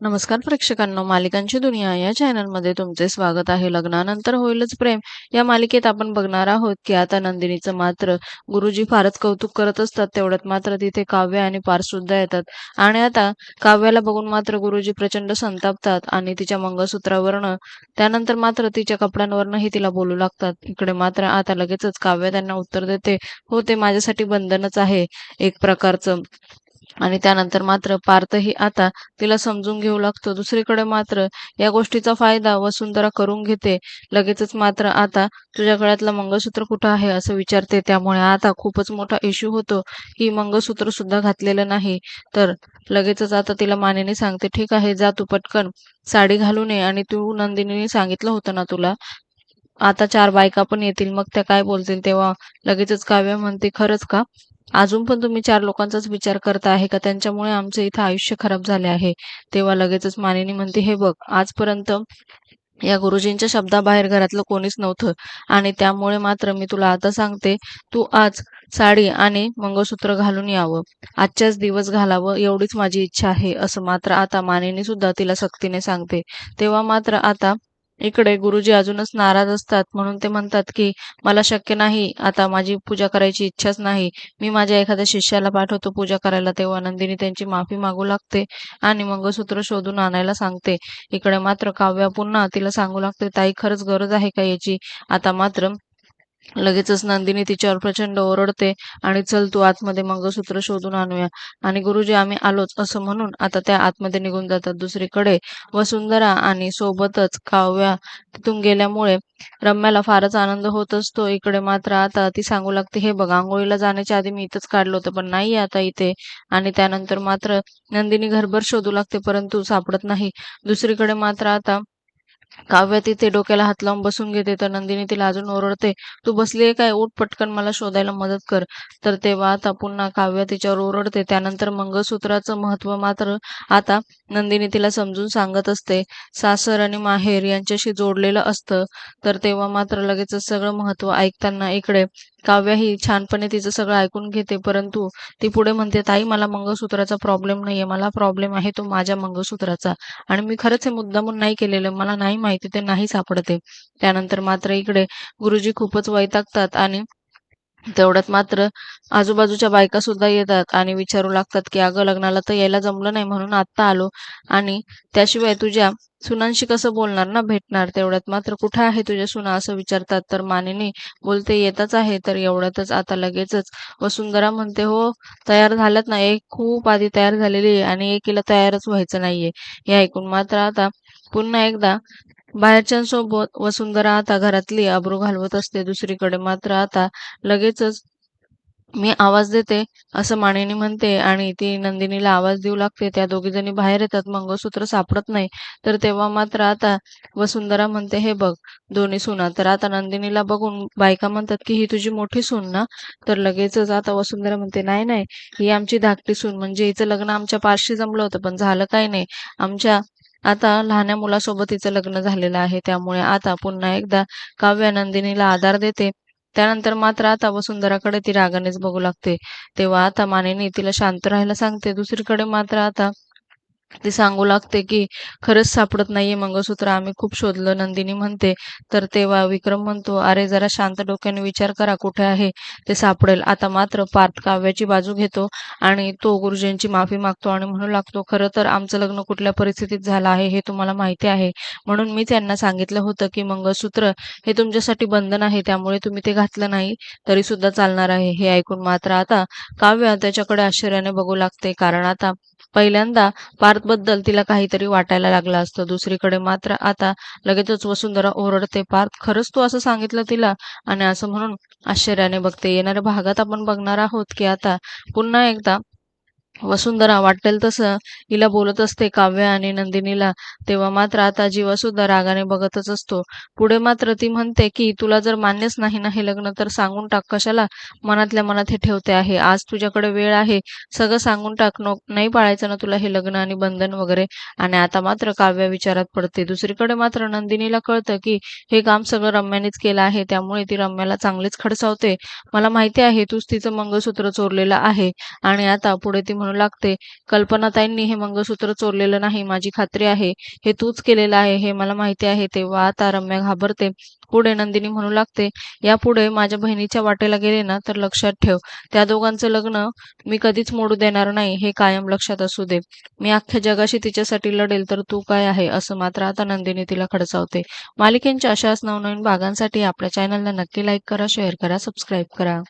नमस्कार प्रेक्षकांना मालिकांची दुनिया या चॅनलमध्ये तुमचे स्वागत आहे. लग्नानंतर होईलच प्रेम. या मालिकेत आपण बघणार आहोत की आता नंदिनीचं मात्र गुरुजी फारच कौतुक करत असतात. तेवढ्यात मात्र तिथे काव्य आणि पार्थ सुद्धा येतात. आणि आता काव्याला बघून मात्र गुरुजी प्रचंड संतापतात आणि तिच्या मंगळसूत्रावरनं त्यानंतर मात्र तिच्या कपड्यांवरनंही तिला बोलू लागतात. इकडे मात्र आता लगेचच काव्य त्यांना उत्तर देते. हो ते माझ्यासाठी बंधनच आहे एक प्रकारचं. आणि त्यानंतर मात्र पार्थही आता तिला समजून घेऊ लागतो. दुसरीकडे मात्र या गोष्टीचा फायदा वसुंधरा करून घेते. लगेचच मात्र आता तुझ्या गळ्यातलं मंगळसूत्र कुठं आहे असं विचारते. त्यामुळे आता खूपच मोठा इश्यू होतो. ही मंगळसूत्र सुद्धा घातलेलं नाही. तर लगेचच आता तिला मानेने सांगते ठीक आहे जा तू पटकन. साडी घालू नये आणि तू नंदिनीने सांगितलं होतं ना तुला? आता चार बायका पण येतील. मग त्या काय बोलतील? तेव्हा लगेचच काव्य म्हणते खरंच का? अजून पण तुम्ही चार लोकांचाच विचार करता आहे का? त्यांच्यामुळे आमचं इथं आयुष्य खराब झाले आहे. तेव्हा लगेचच मानिनी म्हणते हे बघ आजपर्यंत या गुरुजींच्या शब्दाबाहेर घरातलं कोणीच नव्हतं आणि त्यामुळे मात्र मी तुला आता सांगते तू आज साडी आणि मंगळसूत्र घालून यावं. आजच्याच दिवस घालावं एवढीच माझी इच्छा आहे असं मात्र आता मानिनी सुद्धा तिला सक्तीने सांगते. तेव्हा मात्र आता इकडे गुरुजी अजूनच नाराज असतात. म्हणून ते म्हणतात की मला शक्य नाही. आता माझी पूजा करायची इच्छाच नाही. मी माझ्या एखाद्या शिष्याला पाठवतो पूजा करायला. तेव्हा नंदिनी त्यांची माफी मागू लागते आणि मंगळसूत्र शोधून आणायला सांगते. इकडे मात्र काव्या पुन्हा तिला सांगू लागते ताई खरंच गरज आहे का याची? आता मात्र लगेचच नंदिनी तिच्यावर प्रचंड ओरडते आणि चल तू आतमध्ये मंगळसूत्र शोधून आणूया. आणि गुरुजी आम्ही आलोच असं म्हणून आता त्या आतमध्ये निघून जातात दुसरीकडे. वसुंधरा आणि सोबतच काव्या तिथून गेल्यामुळे रम्याला फारच आनंद होत असतो. इकडे मात्र आता ती सांगू लागते हे बघ आंघोळीला जाण्याच्या आधी मी इथंच काढलं होतं पण नाही आता इथे. आणि त्यानंतर मात्र नंदिनी घरभर शोधू लागते परंतु सापडत नाही. दुसरीकडे मात्र आता काव्य तिथे डोक्याला हात लावून बसून घेते तर नंदिनी तिला अजून ओरडते तू बसली काय? उठ पटकन मला शोधायला मदत कर. तर तेव्हा आता पुन्हा काव्य तिच्यावर ओरडते त्यानंतर मंगळसूत्राचं महत्त्व मात्र आता नंदिनी तिला समजून सांगत असते. सासर आणि माहेर यांच्याशी जोडलेलं असतं तर तेव्हा मात्र लगेचच सगळं महत्त्व ऐकताना इकडे काव्य ही छानपणे तिचं सगळं ऐकून घेते परंतु ती पुढे म्हणते ताई मला मंगळसूत्राचा प्रॉब्लेम नाहीये. मला प्रॉब्लेम आहे तो माझ्या मंगळसूत्राचा. आणि मी खरंच हे मुद्दामून नाही केलेलं. मला नाही माहिती ते नाही सापडते. त्यानंतर मात्र इकडे गुरुजी खूपच वैतागतात आणि तेवढ्यात मात्र आजूबाजूच्या बायका सुद्धा येतात आणि विचारू लागतात की अगं लग्नाला तर यायला जमलं नाही म्हणून आत्ता आलो आणि त्याशिवाय तुझ्या सुनांशी कसं बोलणार ना भेटणार तेवढ्यात? मात्र कुठं आहे तुझ्या सुना असं विचारतात? तर मानिनी बोलते येतच आहे. तर एवढ्यातच आता लगेचच वसुंधरा म्हणते हो तयार झाल्यात ना एक खूप आधी तयार झालेली आहे आणि एकीला तयारच व्हायचं नाहीये. हे ऐकून मात्र आता पुन्हा एकदा बाहेरच्यांसोबत वसुंधरा आता घरातली अब्रू घालवत असते. दुसरीकडे मात्र आता लगेचच मी आवाज देते असं मानेनी म्हणते आणि ती नंदिनीला आवाज देऊ लागते. त्या दोघी जणी बाहेर येतात. मंगळसूत्र सापडत नाही. तर तेव्हा मात्र आता वसुंधरा म्हणते हे बघ दोन्ही सुना. तर आता नंदिनीला बघून बायका म्हणतात की ही तुझी मोठी सून ना? तर लगेचच आता वसुंधरा म्हणते नाही नाही. ही आमची धाकटी सून. म्हणजे हिचं लग्न आमच्या पारशी जमलं होतं पण झालं काय नाही. आमच्या आता लहान्या मुलासोबत हिचं लग्न झालेलं आहे. त्यामुळे आता पुन्हा एकदा काव्या नंदिनीला आधार देते त्यानंतर मात्र आता वसुंधराकडे ती रागानेच बघू लागते. तेव्हा आता मानेनी तिला शांत राहायला सांगते. दुसरीकडे मात्र आता ती सांगू लागते की खरंच सापडत नाहीये मंगळसूत्र. आम्ही खूप शोधलं. नंदिनी म्हणते तर तेव्हा विक्रम म्हणतो अरे जरा शांत डोक्याने विचार करा कुठे आहे? ते सापडेल. आता मात्र पार्थ काव्याची बाजू घेतो आणि तो गुरुजींची माफी मागतो आणि म्हणू लागतो खरं तर आमचं लग्न कुठल्या परिस्थितीत झालं आहे हे तुम्हाला माहिती आहे. म्हणून मी त्यांना सांगितलं होतं की मंगळसूत्र हे तुमच्यासाठी बंधन आहे त्यामुळे तुम्ही ते घातलं नाही तरी सुद्धा चालणार आहे. हे ऐकून मात्र आता काव्य त्याच्याकडे आश्चर्याने बघू लागते. कारण आता पहिल्यांदा पार्थबद्दल तिला काहीतरी वाटायला लागलं असतं. दुसरीकडे मात्र आता लगेचच वसुंधरा ओरडते पार्थ खरंच तू असं सांगितलं तिला? आणि असं म्हणून आश्चर्याने बघते. येणाऱ्या भागात आपण बघणार आहोत की आता पुन्हा एकदा वसुंधरा वाटेल तसं. हिला बोलत असते काव्य आणि नंदिनीला. तेव्हा मात्र आता जीवा सुद्धा रागाने बघतच असतो. पुढे मात्र ती म्हणते की तुला जर मान्यच नाही ना हे लग्न तर सांगून टाक कशाला? मनातल्या मनात हे ठेवते आहे. आज तुझ्याकडे वेळ आहे. सगळं सांगून टाक. नो नाही पाळायचं ना तुला हे लग्न आणि बंधन वगैरे. आणि आता मात्र काव्य विचारात पडते. दुसरीकडे मात्र नंदिनीला कळतं की हे काम सगळं रम्यानेच केलं आहे. त्यामुळे ती रम्याला चांगलीच खडसावते. मला माहिती आहे तूच तिचं मंगळसूत्र चोरलेलं आहे. आणि आता पुढे ती म्हणू लागते. कल्पनाताईंनी हे मंगळसूत्र चोरलेलं नाही माझी खात्री आहे. हे तूच केलेलं आहे हे मला माहिती आहे तेव्हा आता रम्या घाबरते. पुढे नंदिनी म्हणू लागते यापुढे माझ्या बहिणीच्या वाटेला गेले ना तर लक्षात ठेव. त्या दोघांचं लग्न मी कधीच मोडू देणार नाही हे कायम लक्षात असू दे. मी अख्ख्या जगाशी तिच्यासाठी लढेल तर तू काय आहे? असं मात्र आता नंदिनी तिला खडसावते. मालिकेंच्या अशाच नवनवीन भागांसाठी आपल्या चॅनलला नक्की लाईक करा शेअर करा सबस्क्राईब करा.